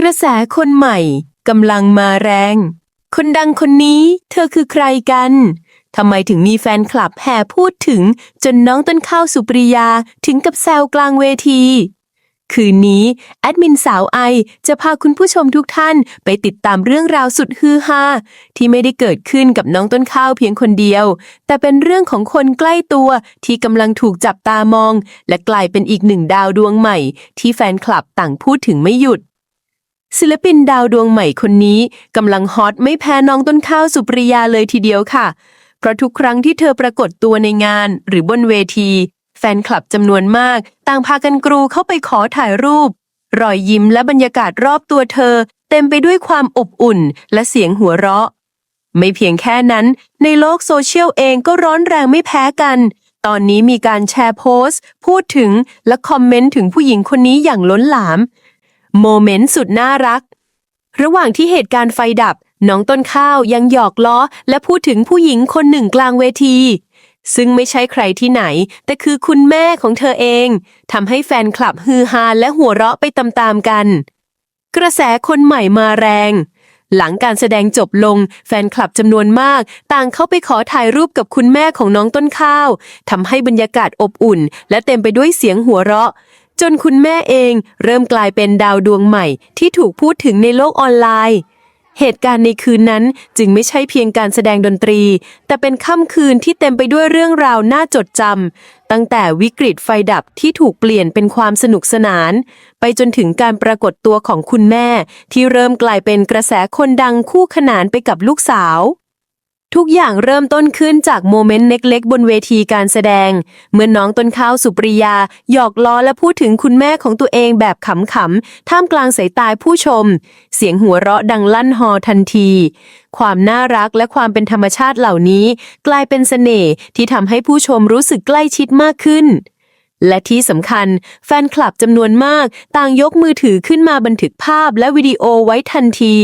กระแสคนใหม่กำลังมาแรง คนดังคนนี้เธอคือใครกันทำไมถึงมีแฟนคลับแห่พูดถึงจนน้องต้นข้าวสุปริยาถึงกับแซวกลางเวที คืนนี้ แอดมินสาวไอจะพาคุณผู้ชมทุกท่านไปติดตามเรื่องราวสุดฮือฮาที่ไม่ได้เกิดขึ้นกับน้องต้นข้าวเพียงคนเดียว แต่เป็นเรื่องของคนใกล้ตัวที่กำลังถูกจับตามอง และกลายเป็นอีกหนึ่งดาวดวงใหม่ ที่แฟนคลับต่างพูดถึงไม่หยุด ศิลปินดาวดวงใหม่คนนี้กำลังฮอตไม่แพ้น้องต้นข้าวสุปริยาเลยทีเดียวค่ะ เพราะทุกครั้งที่เธอปรากฏตัวในงานหรือบนเวที แฟนคลับจำนวนมาก ต่างพากันกรูเข้าไปขอถ่ายรูป รอยยิ้มและบรรยากาศรอบตัวเธอ เต็มไปด้วยความอบอุ่นและเสียงหัวเราะ ไม่เพียงแค่นั้น ในโลกโซเชียลเองก็ร้อนแรงไม่แพ้กัน ตอนนี้มีการแชร์โพสต์ พูดถึงและคอมเมนต์ถึงผู้หญิงคนนี้อย่างล้นหลาม โมเมนต์สุดน่ารัก ระหว่างที่เหตุการณ์ไฟดับ น้องต้นข้าวยังหยอกล้อ และพูดถึงผู้หญิงคนหนึ่งกลางเวที ซึ่งไม่ใช่ใครที่ไหน แต่คือคุณแม่ของเธอเองทำให้แฟนคลับฮือฮาและหัวเราะไปตามๆกัน กระแสคนใหม่มาแรง หลังการแสดงจบลง แฟนคลับจำนวนมาก ต่างเข้าไปขอถ่ายรูปกับคุณแม่ของน้องต้นข้าวทำให้บรรยากาศอบอุ่น และเต็มไปด้วยเสียงหัวเราะ จนคุณแม่เองเริ่มกลายเป็นดาวดวงใหม่ที่ถูกพูดถึงในโลกออนไลน์ เหตุการณ์ในคืนนั้นจึงไม่ใช่เพียงการแสดงดนตรี แต่เป็นค่ำคืนที่เต็มไปด้วยเรื่องราวน่าจดจำตั้งแต่วิกฤตไฟดับที่ถูกเปลี่ยนเป็นความสนุกสนาน ไปจนถึงการปรากฏตัวของคุณแม่ ที่เริ่มกลายเป็นกระแสคนดังคู่ขนานไปกับลูกสาว ทุกอย่างเริ่มต้นขึ้นจากโมเมนต์เล็กๆ บนเวทีการแสดง เมื่อน้องต้นข้าวสุปริยา หยอกล้อและพูดถึงคุณแม่ของตัวเองแบบขำๆ ท่ามกลางสายตาผู้ชม เสียงหัวเราะดังลั่นฮอทันที ความน่ารักและความเป็นธรรมชาติเหล่านี้ กลายเป็นเสน่ห์ที่ทำให้ผู้ชมรู้สึกใกล้ชิดมากขึ้น และที่สำคัญ แฟนคลับจำนวนมาก ต่างยกมือถือขึ้นมาบันทึกภาพและวิดีโอไว้ทันที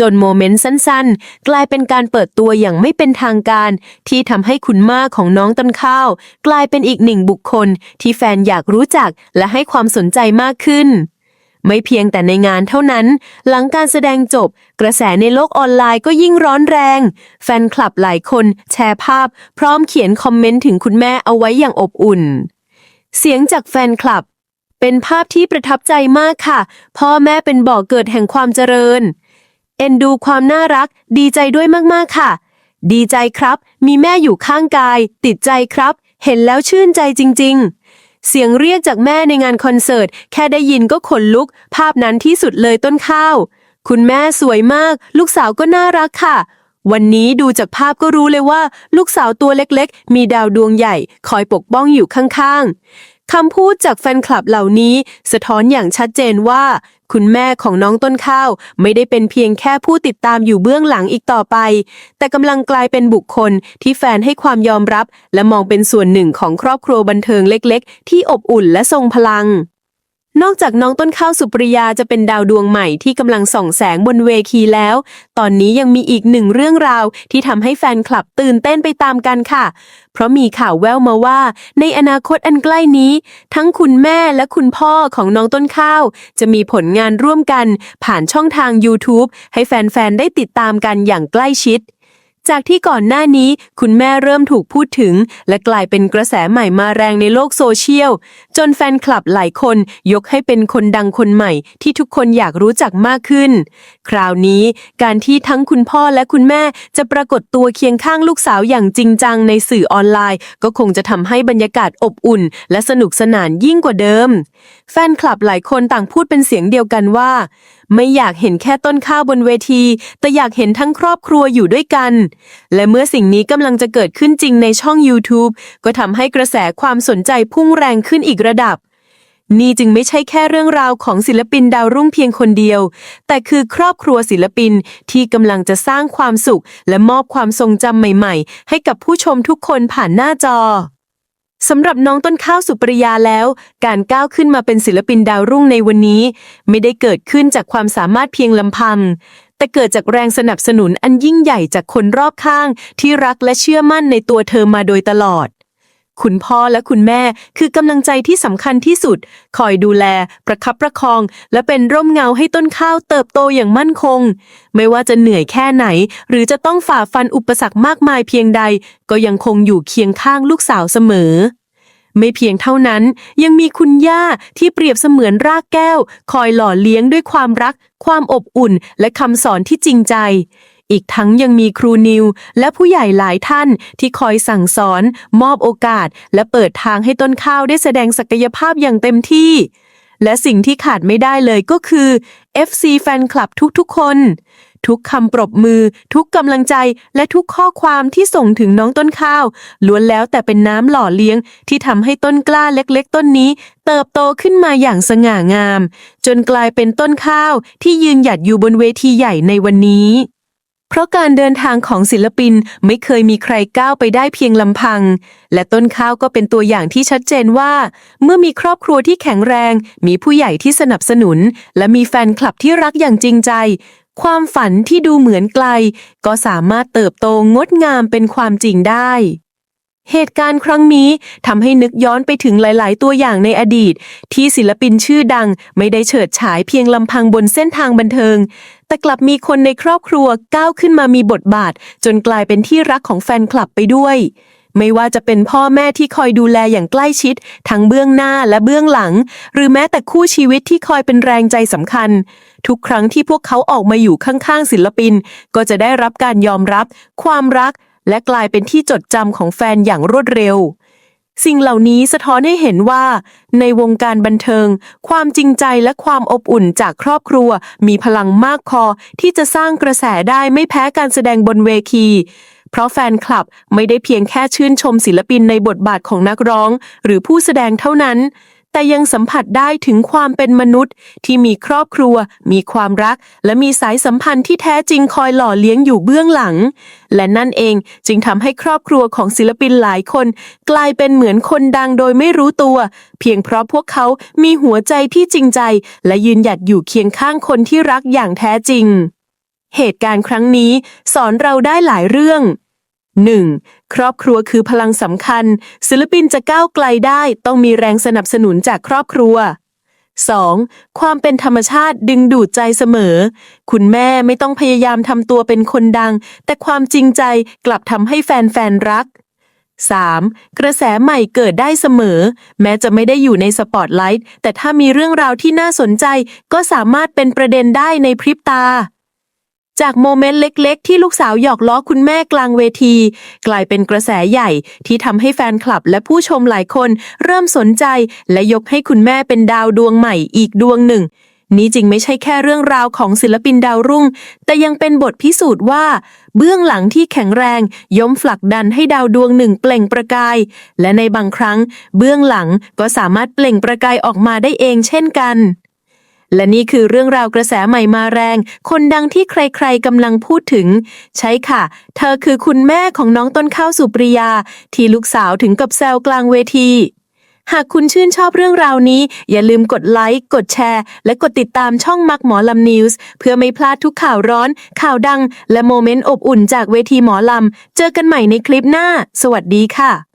จนโมเมนต์สั้นๆ กลายเป็นการเปิดตัวอย่างไม่เป็นทางการ ที่ทำให้คุณม่าของน้องต้นข้าว กลายเป็นอีกหนึ่งบุคคล ที่แฟนอยากรู้จักและให้ความสนใจมากขึ้นไม่เพียงแต่ในงานเท่านั้น หลังการแสดงจบ กระแสในโลกออนไลน์ก็ยิ่งร้อนแรง แฟนคลับหลายคนแชร์ภาพ พร้อมเขียนคอมเมนต์ถึงคุณแม่เอาไว้อย่างอบอุ่น เสียงจากแฟนคลับ เป็นภาพที่ประทับใจมากค่ะ พ่อแม่เป็นบ่อกเกิดแห่งความเจริญ เอ็นดูความน่ารัก ดีใจด้วยมากๆค่ะ ดีใจครับ มีแม่อยู่ข้างกาย ติดใจครับ เห็นแล้วชื่นใจจริง ๆ เสียงเรียกจากแม่ในงานคอนเสิร์ต แค่ได้ยินก็ขนลุก ภาพนั้นที่สุดเลยต้นข้าว คุณแม่สวยมาก ลูกสาวก็น่ารักค่ะ วันนี้ดูจากภาพก็รู้เลยว่า ลูกสาวตัวเล็กๆ มีดาวดวงใหญ่ คอยปกป้องอยู่ข้างๆคำพูดจากแฟนคลับเหล่านี้ สะท้อนอย่างชัดเจนว่า คุณแม่ของน้องต้นข้าว ไม่ได้เป็นเพียงแค่ผู้ติดตามอยู่เบื้องหลังอีกต่อไป แต่กำลังกลายเป็นบุคคลที่แฟนให้ความยอมรับ และมองเป็นส่วนหนึ่งของครอบครัวบันเทิงเล็ก ๆ ที่อบอุ่นและทรงพลัง นอกจากน้องต้นข้าวสุปริยาจะเป็นดาวดวงใหม่ที่กำลังส่องแสงบนเวทีแล้ว ตอนนี้ยังมีอีกหนึ่งเรื่องราวที่ทำให้แฟนคลับตื่นเต้นไปตามกันค่ะ เพราะมีข่าวแววมาว่า ในอนาคตอันใกล้นี้ ทั้งคุณแม่และคุณพ่อของน้องต้นข้าว จะมีผลงานร่วมกันผ่านช่องทาง YouTube ให้แฟนๆ ได้ติดตามกันอย่างใกล้ชิด จากที่ก่อนหน้านี้คุณแม่เริ่มถูกพูดถึง และกลายเป็นกระแสใหม่มาแรงในโลกโซเชียล จนแฟนคลับหลายคนยกให้เป็นคนดังคนใหม่ที่ทุกคนอยากรู้จักมากขึ้น คราวนี้การที่ทั้งคุณพ่อและคุณแม่จะปรากฏตัวเคียงข้างลูกสาวอย่างจริงจังในสื่อออนไลน์ ก็คงจะทำให้บรรยากาศอบอุ่น และสนุกสนานยิ่งกว่าเดิม แฟนคลับหลายคนต่างพูดเป็นเสียงเดียวกันว่า ไม่อยากเห็นแค่ต้นข้าวบนเวที แต่อยากเห็นทั้งครอบครัวอยู่ด้วยกัน และเมื่อสิ่งนี้กำลังจะเกิดขึ้นจริงในช่อง YouTube ก็ทำให้กระแสความสนใจพุ่งแรงขึ้นอีกระดับ นี่จึงไม่ใช่แค่เรื่องราวของศิลปินดาวรุ่งเพียงคนเดียว แต่คือครอบครัวศิลปินที่กำลังจะสร้างความสุข และมอบความทรงจำใหม่ ๆ ให้กับผู้ชมทุกคนผ่านหน้าจอ สำหรับน้องต้นข้าวสุปริยาแล้ว การก้าวขึ้นมาเป็นศิลปินดาวรุ่งในวันนี้ ไม่ได้เกิดขึ้นจากความสามารถเพียงลำพัง แต่เกิดจากแรงสนับสนุนอันยิ่งใหญ่จากคนรอบข้างที่รักและเชื่อมั่นในตัวเธอมาโดยตลอด คุณพ่อและคุณแม่คือกำลังใจที่สำคัญที่สุด คอยดูแล ประคับประคอง และเป็นร่มเงาให้ต้นข้าวเติบโตอย่างมั่นคง ไม่ว่าจะเหนื่อยแค่ไหน หรือจะต้องฝ่าฟันอุปสรรคมากมายเพียงใด ก็ยังคงอยู่เคียงข้างลูกสาวเสมอ ไม่เพียงเท่านั้น ยังมีคุณย่าที่เปรียบเสมือนรากแก้ว คอยหล่อเลี้ยงด้วยความรัก ความอบอุ่น และคำสอนที่จริงใจ อีกทั้งยังมีครูนิว และผู้ใหญ่หลายท่านที่คอยสั่งสอน มอบโอกาส และเปิดทางให้ต้นข้าวได้แสดงศักยภาพอย่างเต็มที่ และสิ่งที่ขาดไม่ได้เลยก็คือ FC แฟนคลับทุกๆคน ทุกคำปรบมือ ทุกกำลังใจ และทุกข้อความที่ส่งถึงน้องต้นข้าวล้วนแล้วแต่เป็นน้ำหล่อเลี้ยง ที่ทำให้ต้นกล้าเล็กๆ ต้นนี้ เติบโตขึ้นมาอย่างสง่างาม จนกลายเป็นต้นข้าวที่ยืนหยัดอยู่บนเวทีใหญ่ในวันนี้ เพราะการเดินทางของศิลปินไม่เคยมีใครก้าวไปได้เพียงลำพัง และต้นข้าวก็เป็นตัวอย่างที่ชัดเจนว่า เมื่อมีครอบครัวที่แข็งแรง มีผู้ใหญ่ที่สนับสนุน และมีแฟนคลับที่รักอย่างจริงใจ ความฝันที่ดูเหมือนไกล ก็สามารถเติบโตงดงามเป็นความจริงได้เหตุการณ์ครั้งนี้ทำให้นึกย้อนไปถึงหลาย ๆ ตัวอย่างในอดีต ที่ศิลปินชื่อดังไม่ได้เฉิดฉายเพียงลำพังบนเส้นทางบันเทิง แต่กลับมีคนในครอบครัวก้าวขึ้นมามีบทบาท จนกลายเป็นที่รักของแฟนคลับไปด้วย ไม่ว่าจะเป็นพ่อแม่ที่คอยดูแลอย่างใกล้ชิด ทั้งเบื้องหน้าและเบื้องหลัง หรือแม้แต่คู่ชีวิตที่คอยเป็นแรงใจสำคัญ ทุกครั้งที่พวกเขาออกมาอยู่ข้างๆศิลปิน ก็จะได้รับการยอมรับ ความรัก และกลายเป็นที่จดจำของแฟนอย่างรวดเร็ว สิ่งเหล่านี้สะท้อนให้เห็นว่า ในวงการบันเทิง ความจริงใจและความอบอุ่นจากครอบครัว มีพลังมากพอที่จะสร้างกระแสได้ไม่แพ้การแสดงบนเวที เพราะแฟนคลับไม่ได้เพียงแค่ชื่นชมศิลปินในบทบาทของนักร้อง หรือผู้แสดงเท่านั้น แต่ยังสัมผัสได้ถึงความเป็นมนุษย์ ที่มีครอบครัว มีความรัก และมีสายสัมพันธ์ที่แท้จริงคอยหล่อเลี้ยงอยู่เบื้องหลัง และนั่นเองจึงทำให้ครอบครัวของศิลปินหลายคน กลายเป็นเหมือนคนดังโดยไม่รู้ตัว เพียงเพราะพวกเขามีหัวใจที่จริงใจ และยืนหยัดอยู่เคียงข้างคนที่รักอย่างแท้จริง เหตุการณ์ครั้งนี้สอนเราได้หลายเรื่อง 1. ครอบครัวคือพลังสำคัญ ศิลปินจะก้าวไกลได้ต้องมีแรงสนับสนุนจากครอบครัว 2. ความเป็นธรรมชาติดึงดูดใจเสมอ คุณแม่ไม่ต้องพยายามทำตัวเป็นคนดัง แต่ความจริงใจกลับทำให้แฟนๆ รัก 3. กระแสใหม่เกิดได้เสมอ แม้จะไม่ได้อยู่ในสปอตไลท์แต่ถ้ามีเรื่องราวที่น่าสนใจก็สามารถเป็นประเด็นได้ในพริบตา จากโมเมนต์เล็กๆ ที่ลูกสาวหยอกล้อคุณแม่กลางเวที กลายเป็นกระแสใหญ่ที่ทำให้แฟนคลับและผู้ชมหลายคน เริ่มสนใจและยกให้คุณแม่เป็นดาวดวงใหม่อีกดวงหนึ่ง นี้จริงไม่ใช่แค่เรื่องราวของศิลปินดาวรุ่ง แต่ยังเป็นบทพิสูจน์ว่า เบื้องหลังที่แข็งแรงย่อมผลักดันให้ดาวดวงหนึ่งเปล่งประกาย และในบางครั้ง เบื้องหลังก็สามารถเปล่งประกายออกมาได้เองเช่นกัน และนี่คือเรื่องราวกระแสใหม่มาแรง คนดังที่ใครๆกำลังพูดถึง ใช่ค่ะ เธอคือคุณแม่ของน้องต้นข้าวสุปริยา ที่ลูกสาวถึงกับแซวกลางเวที หากคุณชื่นชอบเรื่องราวนี้ อย่าลืมกดไลค์ กดแชร์ และกดติดตามช่องมักหมอลำนิวส์เพื่อไม่พลาดทุกข่าวร้อน ข่าวดัง และโมเมนต์อบอุ่นจากเวทีหมอลำ เจอกันใหม่ในคลิปหน้า สวัสดีค่ะ